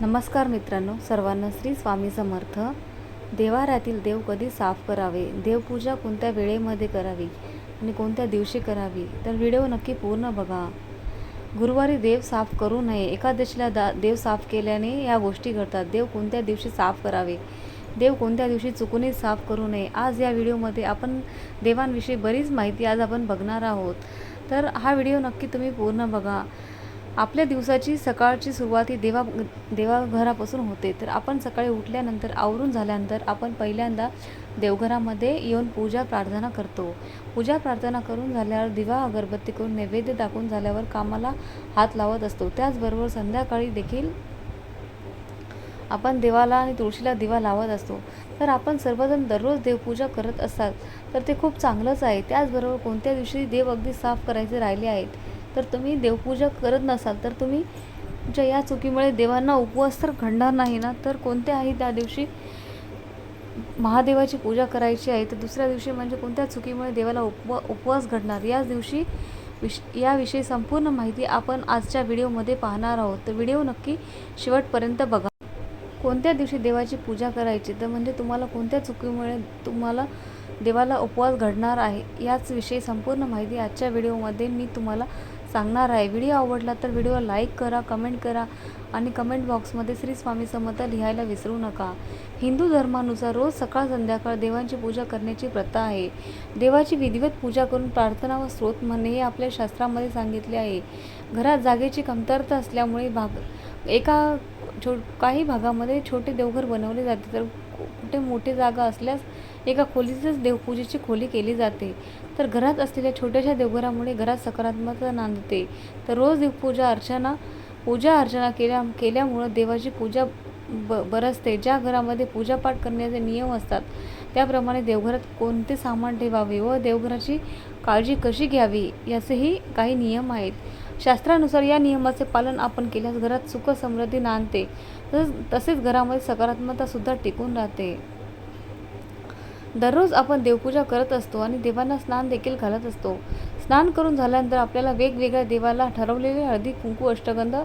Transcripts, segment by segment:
नमस्कार मित्रांनो सर्वांना श्री स्वामी समर्थ. देवाऱ्यातील देव कधी साफ करावे? देवपूजा कोणत्या वेळेमध्ये करावी आणि कोणत्या दिवशी करावी? तर व्हिडिओ नक्की पूर्ण बघा. गुरुवारी देव साफ करू नये. एकादशीला दा देव साफ केल्याने या गोष्टी घडतात. देव कोणत्या दिवशी साफ करावे? देव कोणत्या दिवशी चुकूनही साफ करू नये? आज या व्हिडिओमध्ये आपण देवांविषयी बरीच माहिती आज आपण बघणार आहोत. तर हा व्हिडिओ नक्की तुम्ही पूर्ण बघा. आपल्या दिवसाची सकाळची सुरुवात ही देवा देवाघरापासून होते. तर आपण सकाळी उठल्यानंतर आवरून झाल्यानंतर आपण पहिल्यांदा देवघरामध्ये येऊन पूजा प्रार्थना करतो. पूजा प्रार्थना करून झाल्यावर दिवा अगरबत्ती करून नैवेद्य दाखवून झाल्यावर कामाला हात लावत असतो. त्याचबरोबर संध्याकाळी देखील आपण देवाला आणि तुळशीला दिवा लावत असतो. तर आपण सर्वजण दररोज देवपूजा करत असाल तर ते खूप चांगलंच आहे. त्याचबरोबर कोणत्या दिवशी देव अगदी साफ करायचे राहिले आहेत तर तुम्ही देवपूजा करत नसाल तर तुम्ही तुमच्या या चुकीमुळे देवांना उपवास तर घडणार नाही ना? तर कोणत्याही त्या दिवशी महादेवाची पूजा करायची आहे? तर दुसऱ्या दिवशी म्हणजे कोणत्या चुकीमुळे देवाला उपवा उपवास घडणार? याच दिवशी विश याविषयी संपूर्ण माहिती आपण आजच्या व्हिडिओमध्ये पाहणार आहोत. तर व्हिडिओ नक्की शेवटपर्यंत बघा. कोणत्या दिवशी देवाची पूजा करायची? तर म्हणजे तुम्हाला कोणत्या चुकीमुळे तुम्हाला देवाला उपवास घडणार आहे? याच विषयी संपूर्ण माहिती आजच्या व्हिडिओमध्ये मी तुम्हाला सांगणार आहे. व्हिडिओ आवडला तर व्हिडिओ लाईक करा कमेंट करा आणि कमेंट बॉक्समध्ये श्री स्वामी समर्थ लिहायला विसरू नका. हिंदू धर्मानुसार रोज सकाळ संध्याकाळ देवांची पूजा करण्याची प्रथा आहे. देवाची विधिवत पूजा करून प्रार्थना व स्रोत म्हणणे हे आपल्या शास्त्रामध्ये सांगितले आहे. घरात जागेची कमतरता असल्यामुळे भाग एका छो काही भागामध्ये छोटे देवघर बनवले जाते. तर कुठे मोठी जागा असल्यास एका खोलीतच देवपूजेची खोली केली जाते. तर घरात असलेल्या छोट्याशा देवघरामुळे घरात सकारात्मकता नांदते. तर रोज देवपूजा अर्चना पूजा अर्चना केल्या केल्यामुळं देवाची पूजा ब बरसते ज्या घरामध्ये पूजापाठ करण्याचे नियम असतात त्याप्रमाणे देवघरात कोणते सामान ठेवावे व देवघराची काळजी कशी घ्यावी याचेही काही नियम आहेत. शास्त्रानुसार या नियमाचे पालन आपण केल्यास घरात सुख समृद्धी नांदते. तसंच तसेच घरामध्ये सकारात्मकता सुद्धा टिकून राहते. दररोज आपण देवपूजा करत असतो आणि देवांना स्नान देखील घालत असतो. स्नान करून झाल्यानंतर आपल्याला वेगवेगळ्या देवाला ठरवलेले हळदी कुंकू अष्टगंध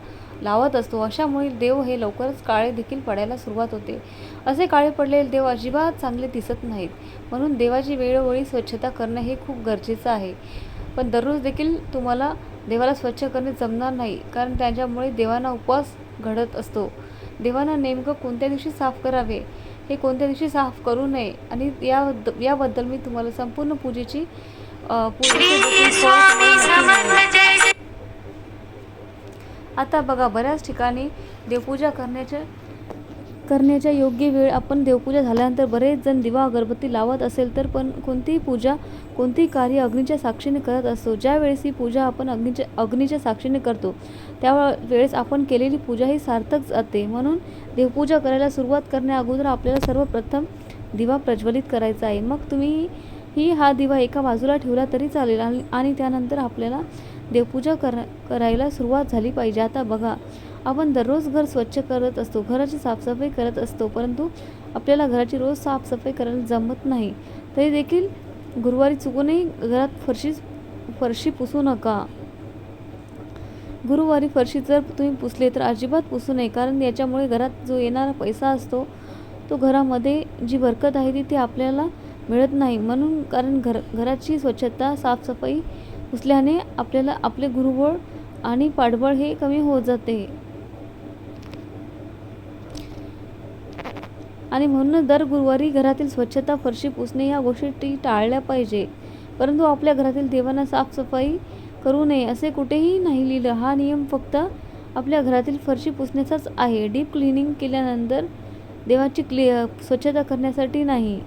लावत असतो. अशामुळे देव हे लवकरच काळे देखील पडायला सुरुवात होते. असे काळे पडलेले देव अजिबात चांगले दिसत नाहीत. म्हणून देवाची वेळोवेळी स्वच्छता करणं हे खूप गरजेचं आहे. पण दररोज देखील तुम्हाला देवाला स्वच्छ करणे जमणार नाही कारण त्याच्यामुळे देवांना उपवास घडत असतो. देवांना नेमकं कोणत्या दिवशी साफ करावे? हे कोणत्या दिवशी साफ करू नये आणि या याबद्दल मी तुम्हाला संपूर्ण पूजेची आता बघा बऱ्याच ठिकाणी देवपूजा करण्याच्या करण्याच्या योग्य वेळ आपण देवपूजा झाल्यानंतर बरेच जण दिवा अगरबत्ती लावत असेल तर पण कोणतीही पूजा कोणतीही कार्य अग्नीच्या साक्षीने करत असतो. ज्यावेळेस ही पूजा आपण अग्नीच्या अग्नीच्या साक्षीने करतो त्या वेळेस आपण केलेली पूजा ही सार्थक जाते म्हणून देवपूजा करायला सुरुवात करण्या अगोदर आपल्याला सर्वप्रथम दिवा प्रज्वलित करायचा आहे. मग तुम्ही ही हा दिवा एका बाजूला ठेवला तरी चालेल आणि आणि त्यानंतर आपल्याला देवपूजा कर करायला सुरुवात झाली पाहिजे. आता बघा आपण दररोज घर स्वच्छ करत असतो घराची साफसफाई करत असतो परंतु आपल्याला घराची रोज साफसफाई करायला जमत नाही. तरी देखील गुरुवारी चुकूनही घरात फरशी फरशी पुसू नका. गुरुवारी फरशी जर तुम्ही पुसले तर अजिबात पुसू नये कारण याच्यामुळे घरात जो येणारा पैसा असतो तो घरामध्ये जी बरकत आहे ती ती आपल्याला मिळत नाही. म्हणून कारण घर घराची स्वच्छता साफसफाई पुसल्याने आपल्याला आपले गुरुबळ आणि पाठबळ हे कमी होत जाते. आणि म्हणून दर गुरुवारी घरातील स्वच्छता फरशी पुसणे ह्या गोष्टी टाळल्या पाहिजे. परंतु आपल्या घरातील देवांना साफसफाई करू नये असे कुठेही नाही लिहिलं. हा नियम फक्त आपल्या घरातील फरशी पुसण्याचाच आहे. डीप क्लिनिंग केल्यानंतर देवाची क्लि स्वच्छता करण्यासाठी नाही.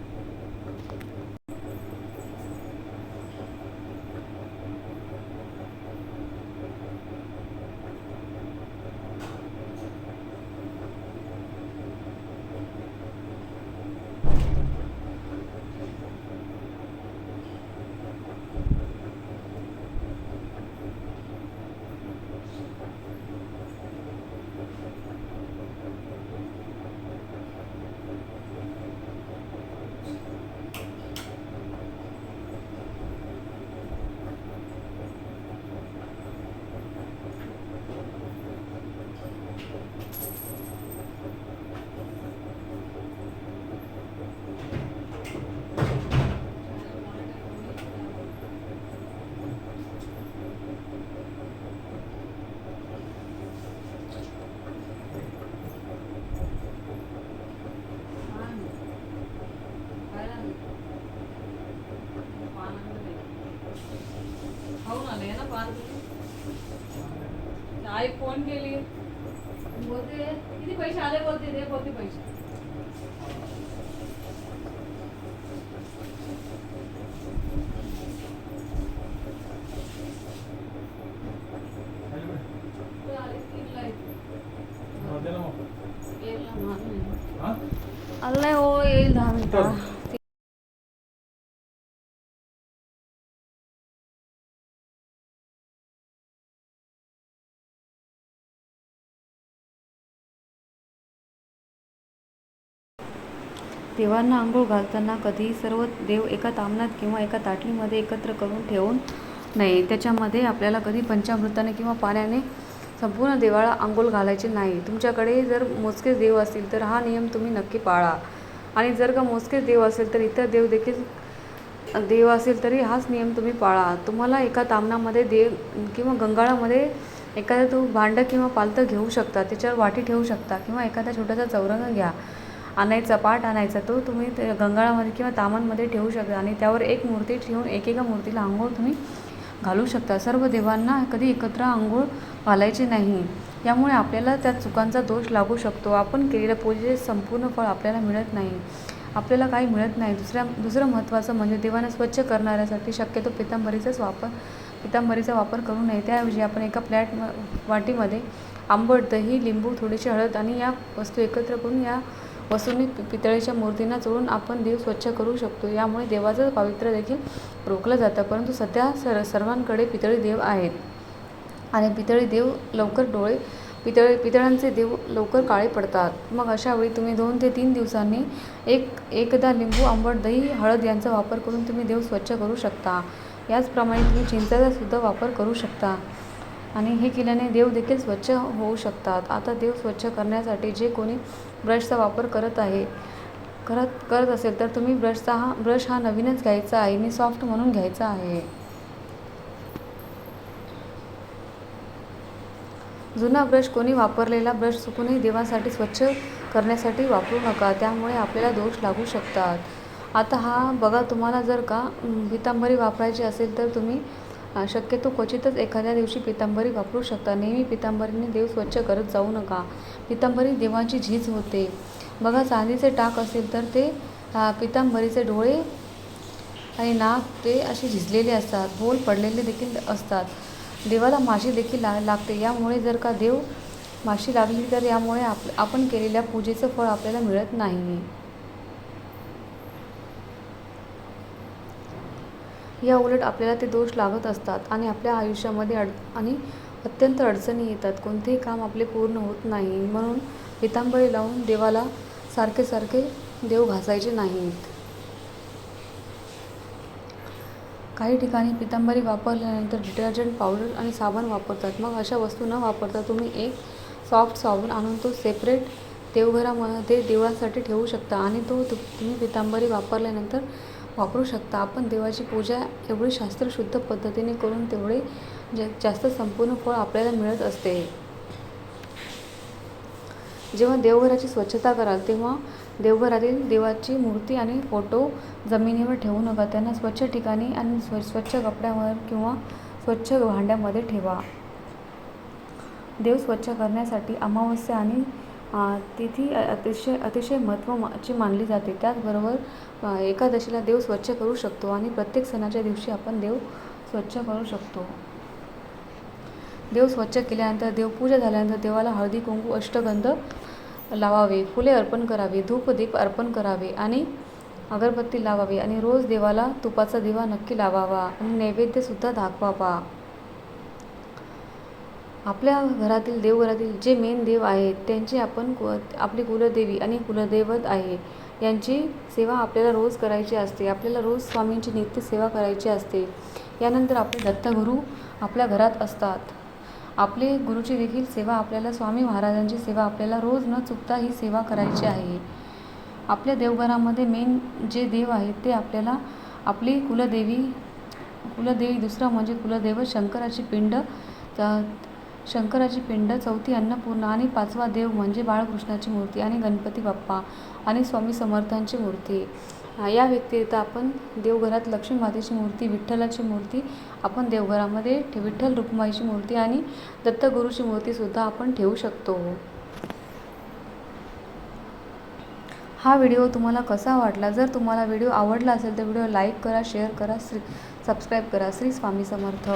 आई फोन के लिए बोलते किती पैसे आले बोलते दे बोलते पैसे देवांना आंघोळ घालताना कधीही सर्व देव एका तामणात किंवा एका ताटलीमध्ये एकत्र करून ठेवून नये त्याच्यामध्ये आपल्याला कधी पंचामृताने किंवा पाण्याने संपूर्ण देवाला आंघोळ घालायची नाही. तुमच्याकडे जर मोजकेच देव असतील तर हा नियम तुम्ही नक्की पाळा. आणि जर का मोजकेच देव असेल तर इतर देव देखील देव असेल तरी हाच नियम तुम्ही पाळा. तुम्हाला एका तामणामध्ये देव किंवा गंगाळामध्ये एखादं तो भांडं किंवा पालतं घेऊ शकता त्याच्यावर वाटी ठेवू शकता किंवा एखादा छोटासा चौरंग घ्या. आणायचा पाट आणायचा तो तुम्ही ते गंगाळामध्ये किंवा तामांमध्ये ठेवू शकता आणि त्यावर एक मूर्ती ठेवून एकेका मूर्तीला आंघोळ तुम्ही घालू शकता. सर्व देवांना कधी एकत्र आंघोळ घालायची नाही. यामुळे आपल्याला त्या चुकांचा दोष लागू शकतो. आपण केलेल्या पूजेचे संपूर्ण फळ आपल्याला मिळत नाही. आपल्याला काही मिळत नाही. दुसऱ्या दुसरं महत्त्वाचं म्हणजे देवांना स्वच्छ करणाऱ्यासाठी शक्यतो पितांबरीचाच वापर पितांबरीचा वापर करू नये. त्याऐवजी आपण एका प्लॅट वाटीमध्ये आंबट दही लिंबू थोडीशी हळद आणि या वस्तू एकत्र करून या वस्तूंनी पितळेच्या मूर्तींना चोळून आपण देव स्वच्छ करू शकतो. यामुळे देवाचं पावित्र्य देखील रोखलं जातं. परंतु सध्या सर सर्वांकडे पितळी देव आहेत. आणि पितळी देव लवकर डोळे पितळे पितळांचे देव लवकर काळे पडतात. मग अशा वेळी तुम्ही दोन ते तीन दिवसांनी एक एकदा लिंबू आंबट दही हळद यांचा वापर करून तुम्ही देव स्वच्छ करू शकता. याचप्रमाणे तुम्ही चिंचाचा सुद्धा वापर करू शकता. आणि हे केल्याने देव देखील स्वच्छ होऊ शकतात. आता देव स्वच्छ करण्यासाठी जे कोणी ब्रशचा वापर करत आहे करत करत असेल तर तुम्ही ब्रशचा हा ब्रश हा नवीनच घ्यायचा आहे. आणि सॉफ्ट म्हणून घ्यायचा आहे. जुना ब्रश कोणी वापरलेला ब्रश चुकूनही देवासाठी स्वच्छ करण्यासाठी वापरू नका. त्यामुळे आपल्याला दोष लागू शकतात. आता हा बघा तुम्हाला जर का पितांबरी वापरायची असेल तर तुम्ही शक्यतो क्वचितच एखाद्या दिवशी पितांबरी वापरू शकता. नेहमी पितांबरीने देव स्वच्छ करत जाऊ नका. पितांबरी देवाची झीज होते. बघा चांदीचे टाक असेल तर ते पितांबरीचे डोळे आणि नाक ते असे झिजलेले असतात. बोल पडलेले देखील असतात. देवाला माशी देखील ला लागते. यामुळे जर का देव माशी लागली तर यामुळे आप आपण केलेल्या पूजेचं फळ आपल्याला मिळत नाही. या उलट आपल्याला ते दोष लागत असतात आणि आपल्या आयुष्यामध्ये अड आणि अत्यंत अडचणी येतात. कोणतेही काम आपले पूर्ण होत नाही. म्हणून पितांबरी लावून देवाला सारखे सारखे देव घासायचे नाहीत. काही ठिकाणी पितांबरी वापरल्यानंतर डिटर्जंट पावडर आणि साबण वापरतात. मग अशा वस्तू न वापरता तुम्ही एक सॉफ्ट साबण आणून तो सेपरेट देवघरामध्ये देवळासाठी ठेवू शकता आणि तो तुम्ही पितांबरी वापरल्यानंतर वापरू शकता. आपण देवाची पूजा एवढी शास्त्रशुद्ध पद्धतीने करून तेवढे जा जास्त संपूर्ण फळ आपल्याला मिळत असते. जेव्हा देवघराची स्वच्छता कराल तेव्हा देवघरातील देवाची मूर्ती आणि फोटो जमिनीवर ठेवू नका. त्यांना स्वच्छ ठिकाणी आणि स्व स्वच्छ कपड्यावर किंवा स्वच्छ भांड्यामध्ये ठेवा. देव स्वच्छ करण्यासाठी अमावस्या आणि तिथी अतिशय अतिशय महत्त्वाची मानली जाते. त्याचबरोबर एकादशीला देव स्वच्छ करू शकतो आणि प्रत्येक सणाच्या दिवशी आपण देव स्वच्छ करू शकतो. देव स्वच्छ केल्यानंतर देवपूजा झाल्यानंतर देवाला हळदी कुंकू अष्टगंध लावावे फुले अर्पण करावे धूपदीप अर्पण करावे आणि अगरबत्ती लावावी आणि रोज देवाला तुपाचा दिवा नक्की लावावा. आणि नैवेद्यसुद्धा दाखवावा. आपल्या घरातील देवघरातील जे मेन देव आहेत त्यांची आपण कु आपली कुलदेवी आणि कुलदैवत आहे. यांची सेवा आपल्याला रोज करायची असते. आपल्याला रोज स्वामींची नित्य सेवा करायची असते. यानंतर आपले दत्तगुरू आपल्या घरात असतात. आपले गुरुची देखील सेवा आपल्याला स्वामी महाराजांची सेवा आपल्याला रोज न चुकता ही सेवा करायची आहे. आपल्या देवघरामध्ये मेन जे देव आहेत ते आपल्याला आपली कुलदेवी कुलदेवी दुसरं म्हणजे कुलदैवत शंकराची पिंड त्या शंकराची पिंड चौथी अन्नपूर्णा आणि पाचवा देव म्हणजे बाळकृष्णाची मूर्ती आणि गणपती बाप्पा आणि स्वामी समर्थांची मूर्ती. या व्यतिरिक्त आपण देवघरात लक्ष्मी मातेची मूर्ती विठ्ठलाची मूर्ती आपण देवघरामध्ये ठे विठ्ठल रुक्माईची मूर्ती आणि दत्तगुरूची मूर्तीसुद्धा आपण ठेवू शकतो. हा व्हिडिओ तुम्हाला कसा वाटला? जर तुम्हाला व्हिडिओ आवडला असेल तर व्हिडिओ लाईक करा शेअर करा श्री सबस्क्राईब करा. श्री स्वामी समर्थ.